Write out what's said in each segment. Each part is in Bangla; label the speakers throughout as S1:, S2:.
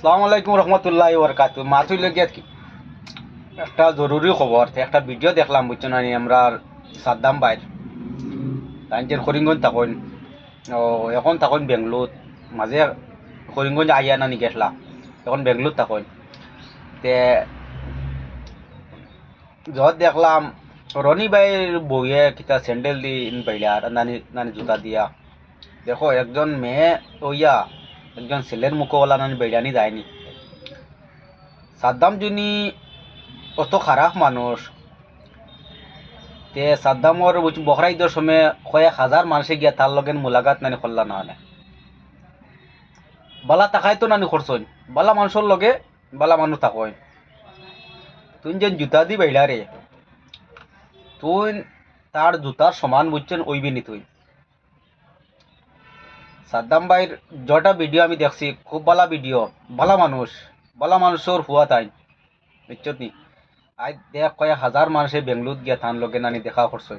S1: সালাম আলাইকুম রহমতুল্লাহ বরকাত লগিয়া কি? একটা জরুরি খবর একটা ভিডিও দেখলাম, বুঝছ না আমরা সাদ্দাম বাইর তাইনটের করিমগঞ্জ থাকুন। ও, এখন থাকুন বেঙ্গলোর। মাঝে করিমগঞ্জ আইয়া নানি গেছলা। এখন বেঙ্গলোর থাকুন। তে যত দেখলাম, রনি বাইর বইয়ে কিতা স্যান্ডেল দি বাইলা আর নানি নানি জুতা দিয়া। দেখো, একজন মেয়ে ওইয়া একজন ছেলের মুখওয়ালা নানি বেড়ানি যায়নি। সাদ্দাম জুনি অত খারাপ মানুষ, তে সাদ্দামর বকরা ঈদের সময় কয়েক হাজার মানুষে গিয়া তার লগেন মোলাকাত নানি করলা না হলে। বালা তাকাই তো নানি করছইন, বালা মানুষের লগে বালা মানুষ তাকইন। তুই যে জুতা দি বাইলা রে, তুই তার জুতার সমান বুঝছেন, ওইবি নি তুই। সাদ্দাম ভাইয়ের যটা ভিডিও আমি দেখছি, খুব ভালো ভিডিও ভালো মানুষ, ভালো মানুষের হুয়া তাই বুঝছত নি? আজ দেখ কয়েক হাজার মানুষে বেঙ্গলোর গিয়া থান লগে নানি দেখা করছে।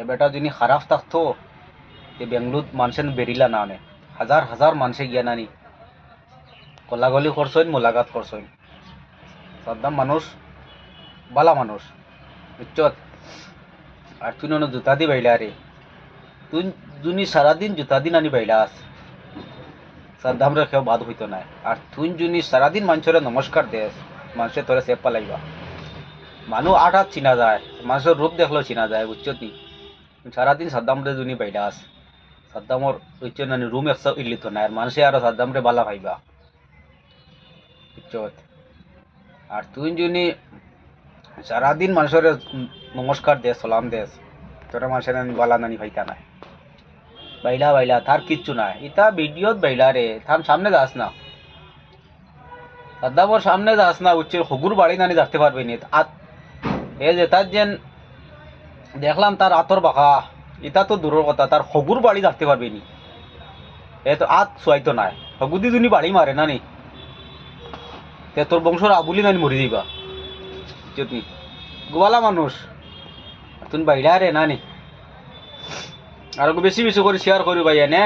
S1: এ বেটা যদি খারাপ থাকতো, তে বেঙ্গলোর মানুষের বেরিলা না অনেক হাজার হাজার মানুষে গিয়া নানি কলাগলি করছেন মোলাকাত করছেন। সাদ্দাম মানুষ, ভালো মানুষ বুঝছত আর তুই জুতা দি বাইলা রে। তুই জুনি সারাদিন জুতা দিন আনি বাইলাস সাদ্দাম রে কেউ বাদ হইতো না আর তুই জুনি সারাদিন মানুষের নমস্কার দেস মানুষে তোরে সেপ পালাইবা। মানুষ আট হাত চিনা যায়। মানুষের রূপ দেখলেও চিনা যায়, বুঝছ নি? সারাদিন সাদ্দাম রে জুনি বাইলাস সাদ্দামর বুঝছ না রুম একশো ইলিত না আর মানুষে আরও সাদ্দাম রে বালা ভাইবা। বুঝছ? আর তুই জুনি সারাদিন মানুষের নমস্কার দেস সালাম দেস তোরা মানুষের বালা নানি ভাইতা নাই। বাইলা বাইলা তার কিচ্ছু নাই ইতা ভিডিওত বাইলা রে তার সামনে যাস না সাদ্দামর সামনে যাস না উচ্চ হগুর বাড়ি নানি যাতে পারবে নি এ যে তার যেন দেখলাম তার আতর বাঁকা ইটা তো দূরের কথা তার হগুর বাড়ি যাতে পারবে নি এ তো আত সোয়াইতো নাই হগুদি দুনি বাড়ি মারে না নি তে তোর বংশর আবুলি নানি মরি দিবা যদি গোয়ালা মানুষ তুমি বাইরা রে নানি আর বেশি বেশি করে শেয়ার করি ভাই এনে।